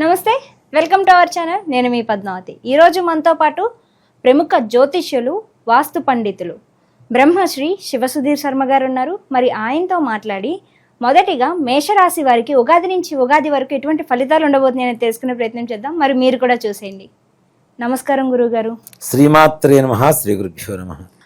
నమస్తే welcome to our channel. నేను మీ పద్మావతి. ఈరోజు మనతో పాటు ప్రముఖ జ్యోతిష్యులు వాస్తు పండితులు బ్రహ్మశ్రీ శివసుధీర్ శర్మ గారు ఉన్నారు. మరి ఆయనతో మాట్లాడి మొదటిగా మేషరాశి వారికి ఉగాది నుంచి ఉగాది వరకు ఎటువంటి ఫలితాలు ఉండబోతున్నాయని తెలుసుకునే ప్రయత్నం చేద్దాం. మరి మీరు కూడా చూసేయండి. నమస్కారం గురువుగారు. శ్రీమాత్రే నమ శ్రీ గురుభ్యో నమ.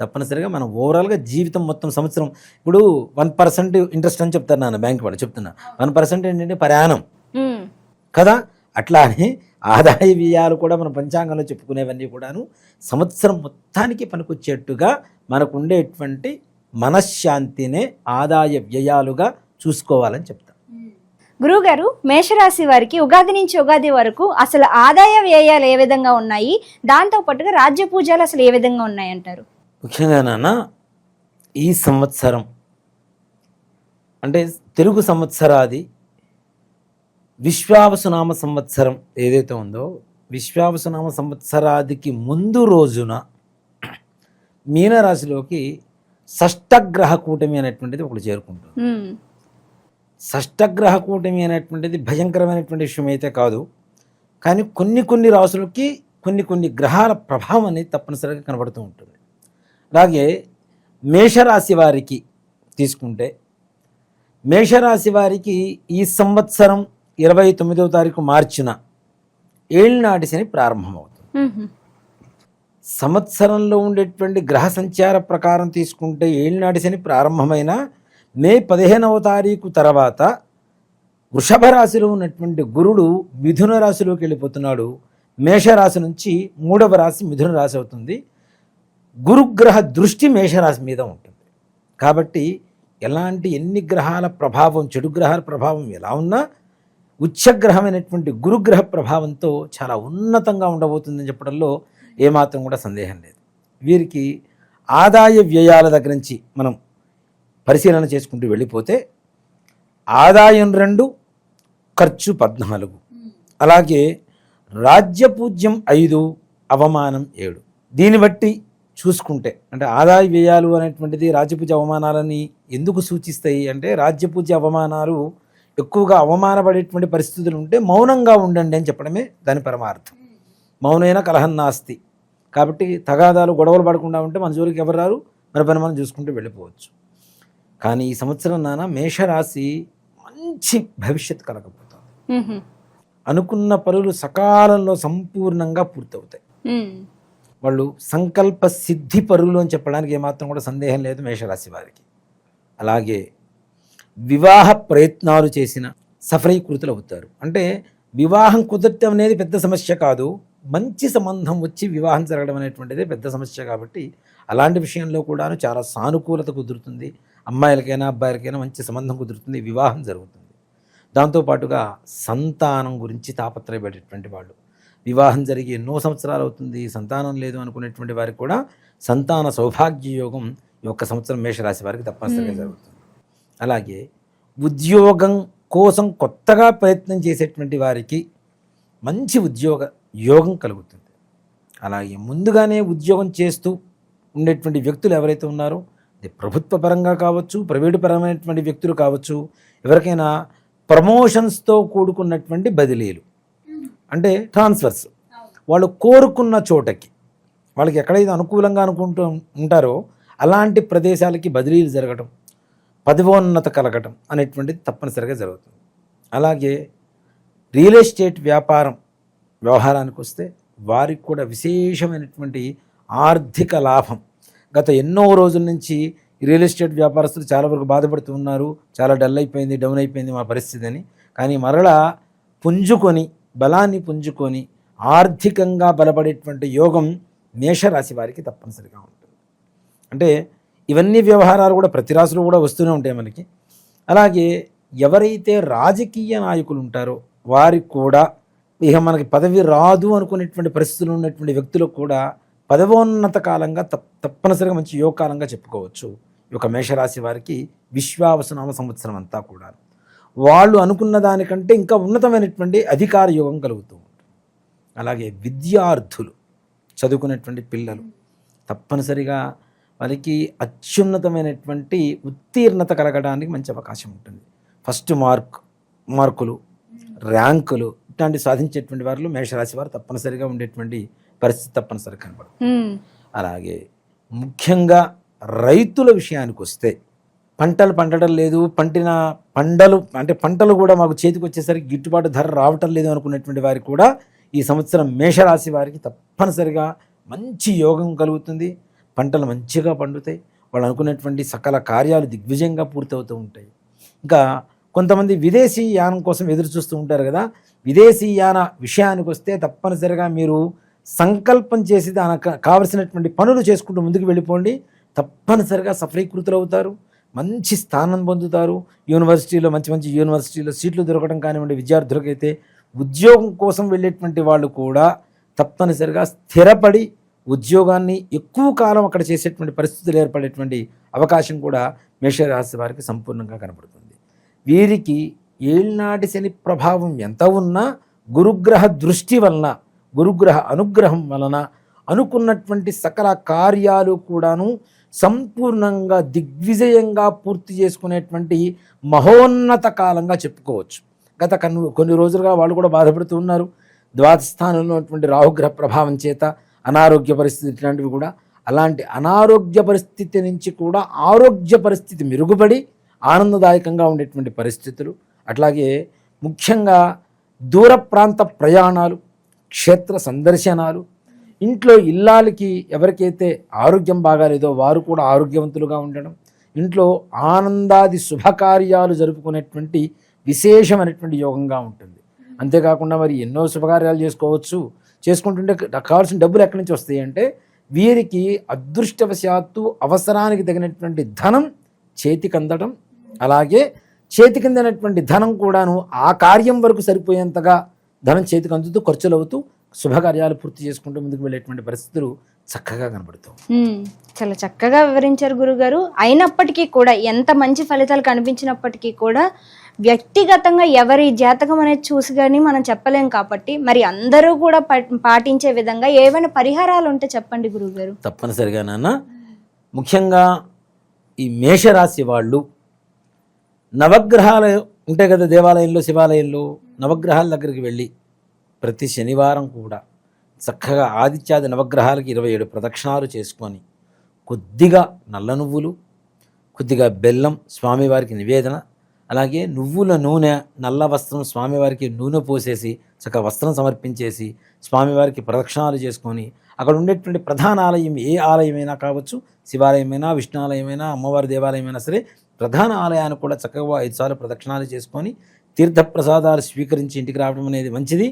తప్పనిసరిగా మనం ఓవరాల్గా జీవితం మొత్తం సంవత్సరం ఇప్పుడు వన్ పర్సెంట్ ఇంట్రెస్ట్ అని చెప్తాను నాన్న బ్యాంక్ వాడు చెప్తున్నా. వన్ పర్సెంట్ ఏంటంటే ప్రయాణం. కదా? అట్లానే ఆదాయ వ్యయాలు కూడా మన పంచాంగంలో చెప్పుకునేవన్నీ కూడాను సంవత్సరం మొత్తానికి పనికొచ్చేట్టుగా మనకు ఉండేటువంటి మనశ్శాంతినే ఆదాయ వ్యయాలుగా చూసుకోవాలని చెప్తాను గురువుగారు మేషరాశి వారికి ఉగాది నుంచి ఉగాది వరకు అసలు ఆదాయ వ్యయాలు ఏ విధంగా ఉన్నాయి? దాంతో పాటుగా రాజ్య పూజలు అసలు ఏ విధంగా ఉన్నాయి అంటారు ముఖ్యంగా నాన్న ఈ సంవత్సరం అంటే తెలుగు సంవత్సరాది విశ్వావసునామ సంవత్సరం ఏదైతే ఉందో విశ్వావసునామ సంవత్సరాదికి ముందు రోజున మీనరాశిలోకి షష్టగ్రహ కూటమి అనేటువంటిది ఒకటి చేరుకుంటుంది. షష్టగ్రహ కూటమి అనేటువంటిది భయంకరమైనటువంటి విషయం అయితే కాదు. కానీ కొన్ని కొన్ని రాసులకి కొన్ని కొన్ని గ్రహాల ప్రభావం అనేది తప్పనిసరిగా కనబడుతూ ఉంటుంది. అలాగే మేషరాశి వారికి తీసుకుంటే మేషరాశి వారికి ఈ సంవత్సరం ఇరవై తొమ్మిదవ తారీఖు మార్చిన ఏళ్ళనాటి శని ప్రారంభమవుతుంది. సంవత్సరంలో ఉండేటువంటి గ్రహ సంచార ప్రకారం తీసుకుంటే ఏళ్ళనాటి శని ప్రారంభమైన మే పదిహేనవ తారీఖు తర్వాత వృషభ రాశిలో ఉన్నటువంటి గురుడు మిథున రాశిలోకి వెళ్ళిపోతున్నాడు. మేషరాశి నుంచి మూడవ రాశి మిథున రాశి అవుతుంది. గురుగ్రహ దృష్టి మేషరాశి మీద ఉంటుంది. కాబట్టి ఎలాంటి ఎన్ని గ్రహాల ప్రభావం చెడు గ్రహాల ప్రభావం ఎలా ఉన్నా ఉచ్చగ్రహమైనటువంటి గురుగ్రహ ప్రభావంతో చాలా ఉన్నతంగా ఉండబోతుందని చెప్పడంలో ఏమాత్రం కూడా సందేహం లేదు. వీరికి ఆదాయ వ్యయాల దగ్గర నుంచి మనం పరిశీలన చేసుకుంటూ వెళ్ళిపోతే ఆదాయం రెండు ఖర్చు పద్నాలుగు. అలాగే రాజ్యపూజ్యం ఐదు అవమానం ఏడు. దీన్ని బట్టి చూసుకుంటే అంటే ఆదాయ వ్యయాలు అనేటువంటిది రాజ్యపూజ అవమానాలని ఎందుకు సూచిస్తాయి? అంటే రాజ్యపూజ అవమానాలు ఎక్కువగా అవమానపడేటువంటి పరిస్థితులు ఉంటే మౌనంగా ఉండండి అని చెప్పడమే దాని పరమార్థం. మౌనైన కలహం నాస్తి. కాబట్టి తగాదాలు గొడవలు పడకుండా ఉంటే మన జోలికి ఎవరు రారు? మన పని మనం చూసుకుంటూ వెళ్ళిపోవచ్చు. కానీ ఈ సంవత్సరం నాన్న మేషరాశి మంచి భవిష్యత్ కలగబోతుంది. అనుకున్న పనులు సకాలంలో సంపూర్ణంగా పూర్తవుతాయి. వాళ్ళు సంకల్ప సిద్ధి పరులు అని చెప్పడానికి ఏమాత్రం కూడా సందేహం లేదు మేషరాశి వారికి. అలాగే వివాహ ప్రయత్నాలు చేసిన సఫలీకృతులు అవుతారు. అంటే వివాహం కుదరటం అనేది పెద్ద సమస్య కాదు. మంచి సంబంధం వచ్చి వివాహం జరగడం అనేటువంటిది పెద్ద సమస్య కాబట్టి అలాంటి విషయంలో కూడాను చాలా సానుకూలత కుదురుతుంది. అమ్మాయిలకైనా అబ్బాయిలకైనా మంచి సంబంధం కుదురుతుంది. వివాహం జరుగుతుంది. దాంతోపాటుగా సంతానం గురించి తాపత్రయపడేటువంటి వాళ్ళు వివాహం జరిగి ఎన్నో సంవత్సరాలు అవుతుంది సంతానం లేదు అనుకునేటువంటి వారికి కూడా సంతాన సౌభాగ్య యోగం ఈ ఒక్క సంవత్సరం మేషరాశి వారికి తప్పనిసరిగా. జరుగుతుంది. అలాగే ఉద్యోగం కోసం కొత్తగా ప్రయత్నం చేసేటువంటి వారికి మంచి ఉద్యోగ యోగం కలుగుతుంది. అలాగే ముందుగానే ఉద్యోగం చేస్తూ ఉండేటువంటి వ్యక్తులు ఎవరైతే ఉన్నారో అది ప్రభుత్వ పరంగా కావచ్చు ప్రైవేటు పరమైనటువంటి వ్యక్తులు కావచ్చు ఎవరికైనా ప్రమోషన్స్తో కూడుకున్నటువంటి బదిలీలు. అంటే ట్రాన్స్ఫర్స్ వాళ్ళు కోరుకున్న చోటకి వాళ్ళకి ఎక్కడైతే అనుకూలంగా అనుకుంటూ ఉంటారో అలాంటి ప్రదేశాలకి బదిలీలు జరగటం పదవోన్నత కలగటం అనేటువంటిది తప్పనిసరిగా జరుగుతుంది. అలాగే రియల్ ఎస్టేట్ వ్యాపారం వ్యవహారానికి వస్తే వారికి కూడా విశేషమైనటువంటి ఆర్థిక లాభం. గత ఎన్నో రోజుల నుంచి రియల్ ఎస్టేట్ వ్యాపారస్తులు చాలా వరకు బాధపడుతూ ఉన్నారు. చాలా డల్ అయిపోయింది డౌన్ అయిపోయింది మా పరిస్థితి అని. కానీ మరలా పుంజుకొని బలాన్ని పుంజుకొని ఆర్థికంగా బలపడేటువంటి యోగం మేషరాశి వారికి తప్పనిసరిగా ఉంటుంది. అంటే ఇవన్నీ వ్యవహారాలు కూడా ప్రతి రాశిలో కూడా వస్తూనే ఉంటాయి మనకి. అలాగే ఎవరైతే రాజకీయ నాయకులు ఉంటారో వారికి కూడా ఇక మనకి పదవి రాదు అనుకునేటువంటి పరిస్థితులు ఉన్నటువంటి వ్యక్తులకు కూడా పదవోన్నత కాలంగా తప్ తప్పనిసరిగా మంచి యోగకాలంగా చెప్పుకోవచ్చు. ఈ యొక్క మేషరాశి వారికి విశ్వావసనామ సంవత్సరం అంతా కూడా వాళ్ళు అనుకున్న దానికంటే ఇంకా ఉన్నతమైనటువంటి అధికార యోగం కలుగుతూ ఉంటుంది. అలాగే విద్యార్థులు చదువుకునేటువంటి పిల్లలు తప్పనిసరిగా వాళ్ళకి అత్యున్నతమైనటువంటి ఉత్తీర్ణత కలగడానికి మంచి అవకాశం ఉంటుంది. ఫస్ట్ మార్క్ మార్కులు ర్యాంకులు ఇట్లాంటి సాధించేటువంటి వారిలో మేషరాశి వారు తప్పనిసరిగా ఉండేటువంటి పరిస్థితి తప్పనిసరిగా కనబడుతుంది. అలాగే ముఖ్యంగా రైతుల విషయానికి వస్తే పంటలు పండడం లేదు పంటిన పంటలు అంటే పంటలు కూడా మాకు చేతికి వచ్చేసరికి గిట్టుబాటు ధర రావటం లేదు అనుకున్నటువంటి వారికి కూడా ఈ సంవత్సరం మేషరాశి వారికి తప్పనిసరిగా మంచి యోగం కలుగుతుంది. పంటలు మంచిగా పండుతాయి. వాళ్ళు అనుకున్నటువంటి సకల కార్యాలు దిగ్విజయంగా పూర్తవుతూ ఉంటాయి. ఇంకా కొంతమంది విదేశీ యానం కోసం ఎదురు చూస్తూ ఉంటారు కదా. విదేశీ యాన విషయానికి వస్తే తప్పనిసరిగా మీరు సంకల్పం చేసి దానికి కావలసినటువంటి పనులు చేసుకుంటూ ముందుకు వెళ్ళిపోండి. తప్పనిసరిగా సఫలీకృతులు అవుతారు. మంచి స్థానం పొందుతారు. యూనివర్సిటీలో మంచి మంచి యూనివర్సిటీలో సీట్లు దొరకడం కానివ్వండి విద్యార్థులకైతే ఉద్యోగం కోసం వెళ్ళేటువంటి వాళ్ళు కూడా తప్పనిసరిగా స్థిరపడి ఉద్యోగాన్ని ఎక్కువ కాలం అక్కడ చేసేటువంటి పరిస్థితులు ఏర్పడేటువంటి అవకాశం కూడా మేషరాశి వారికి సంపూర్ణంగా కనబడుతుంది. వీరికి ఏళ్నాటి శని ప్రభావం ఎంత ఉన్నా గురుగ్రహ దృష్టి వలన గురుగ్రహ అనుగ్రహం వలన అనుకున్నటువంటి సకల కార్యాలు కూడాను సంపూర్ణంగా దిగ్విజయంగా పూర్తి చేసుకునేటువంటి మహోన్నత కాలంగా చెప్పుకోవచ్చు. గత కన్ను కొన్ని రోజులుగా వాళ్ళు కూడా బాధపడుతూ ఉన్నారు. ద్వాదస్థానంలో ఉన్నటువంటి రాహుగ్రహ ప్రభావం చేత అనారోగ్య పరిస్థితి ఇట్లాంటివి కూడా అలాంటి అనారోగ్య పరిస్థితి నుంచి కూడా ఆరోగ్య పరిస్థితి మెరుగుపడి ఆనందదాయకంగా ఉండేటువంటి పరిస్థితులు. అట్లాగే ముఖ్యంగా దూర ప్రాంత ప్రయాణాలు క్షేత్ర సందర్శనాలు ఇంట్లో ఇల్లాలకి ఎవరికైతే ఆరోగ్యం బాగాలేదో వారు కూడా ఆరోగ్యవంతులుగా ఉండడం ఇంట్లో ఆనందాది శుభకార్యాలు జరుపుకునేటువంటి విశేషమైనటువంటి యోగంగా ఉంటుంది. అంతేకాకుండా మరి ఎన్నో శుభకార్యాలు చేసుకోవచ్చు. చేసుకుంటుంటే కావాల్సిన డబ్బులు ఎక్కడి నుంచి వస్తాయి అంటే వీరికి అదృష్టవశాత్తు అవసరానికి తగినటువంటి ధనం చేతికి అందడం అలాగే చేతికి అందినటువంటి ధనం కూడాను ఆ కార్యం వరకు సరిపోయేంతగా ధనం చేతికి అందుతూ ఖర్చులు అవుతూ శుభకార్యాలు పూర్తి చేసుకుంటూ ముందుకు వెళ్ళేటువంటి పరిస్థితులు చక్కగా కనబడుతాయి ఉమ్, చాలా చక్కగా వివరించారు గురుగారు. అయినప్పటికీ కూడా ఎంత మంచి ఫలితాలు కనిపించినప్పటికీ కూడా వ్యక్తిగతంగా ఎవరి జాతకం అనేది చూసి కానీ మనం చెప్పలేం కాబట్టి మరి అందరూ కూడా పాటించే విధంగా ఏవైనా పరిహారాలు ఉంటే చెప్పండి గురుగారు. తప్పనిసరిగా నాన్న. ముఖ్యంగా ఈ మేషరాశి వాళ్ళు నవగ్రహాలు ఉంటాయి కదా దేవాలయంలో శివాలయంలో నవగ్రహాల దగ్గరికి వెళ్ళి ప్రతి శనివారం కూడా చక్కగా ఆదిత్యాది నవగ్రహాలకి ఇరవై ఏడు ప్రదక్షిణాలు చేసుకొని కొద్దిగా నల్ల నువ్వులు కొద్దిగా బెల్లం స్వామివారికి నివేదన అలాగే నువ్వుల నూనె నల్ల వస్త్రం స్వామివారికి నూనె పోసేసి చక్కగా వస్త్రం సమర్పించేసి స్వామివారికి ప్రదక్షిణాలు చేసుకొని అక్కడ ఉండేటువంటి ప్రధాన ఆలయం ఏ ఆలయమైనా కావచ్చు శివాలయమైనా విష్ణు ఆలయమైనా అమ్మవారి దేవాలయమైనా సరే ప్రధాన ఆలయాన్ని కూడా చక్కగా ఐదు సార్లు ప్రదక్షిణాలు చేసుకొని తీర్థప్రసాదాలు స్వీకరించి ఇంటికి రావడం అనేది మంచిది.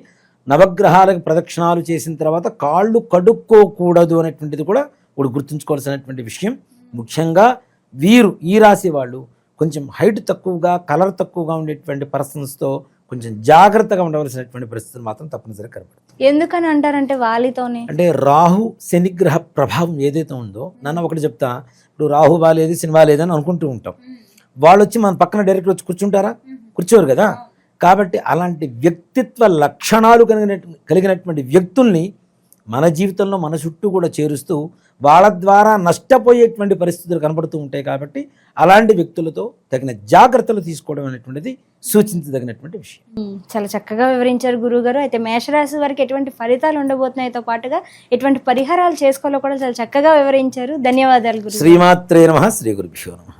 నవగ్రహాలకు ప్రదక్షిణాలు చేసిన తర్వాత కాళ్ళు కడుక్కోకూడదు అనేటువంటిది కూడా ఇప్పుడు గుర్తుంచుకోవాల్సినటువంటి విషయం. ముఖ్యంగా వీరు ఈ రాశి వాళ్ళు కొంచెం హైట్ తక్కువగా కలర్ తక్కువగా ఉండేటువంటి పర్సన్స్తో కొంచెం జాగ్రత్తగా ఉండవలసినటువంటి పరిస్థితులు మాత్రం తప్పనిసరిగా కనబడుతుంది ఎందుకని అంటారంటే వాలితోనే? అంటే రాహు శనిగ్రహ ప్రభావం ఏదైతే ఉందో నన్ను ఒకటి చెప్తా ఇప్పుడు రాహు బాలేదు శని బాలేదని అనుకుంటూ ఉంటాం. వాళ్ళు వచ్చి మన పక్కన డైరెక్ట్ వచ్చి కూర్చుంటారా? కూర్చోరు కదా? కాబట్టి అలాంటి వ్యక్తిత్వ లక్షణాలు కలిగిన కలిగినటువంటి వ్యక్తుల్ని మన జీవితంలో మన చుట్టూ కూడా చేరుస్తూ వాళ్ళ ద్వారా నష్టపోయేటువంటి పరిస్థితులు కనబడుతూ ఉంటాయి కాబట్టి అలాంటి వ్యక్తులతో తగిన జాగ్రత్తలు తీసుకోవడం అనేటువంటిది సూచించదగినటువంటి విషయం. చాలా చక్కగా వివరించారు గురువుగారు అయితే మేషరాశి వారికి ఎటువంటి ఫలితాలు ఉండబోతున్నాయితో పాటుగా ఎటువంటి పరిహారాలు చేసుకోవాలో కూడా చాలా చక్కగా వివరించారు. ధన్యవాదాలు గురు శ్రీమాత్రే నమ. శ్రీ గురుభ్యో నమ.